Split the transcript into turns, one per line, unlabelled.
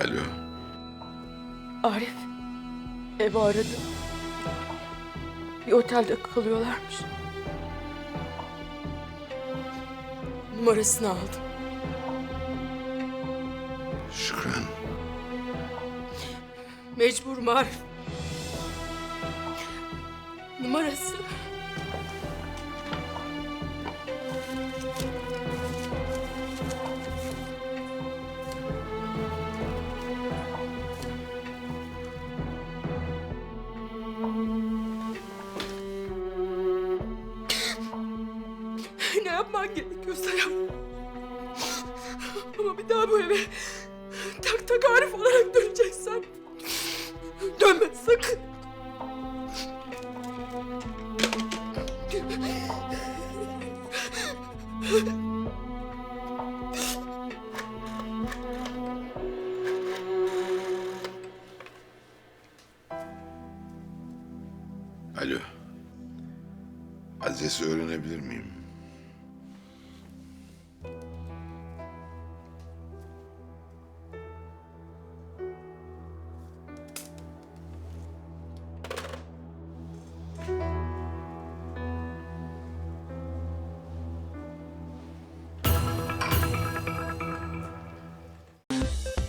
Alo.
Arif ev aradı. Bir otelde kalıyorlarmış. Numarasını aldım.
Şükran.
Mecburum Arif. Numarası. Ne yapman gerekiyorsa yap. Ama bir daha bu eve tak tak Arif olarak döneceksen dönme sakın.
Alo. Adresi öğrenebilir miyim?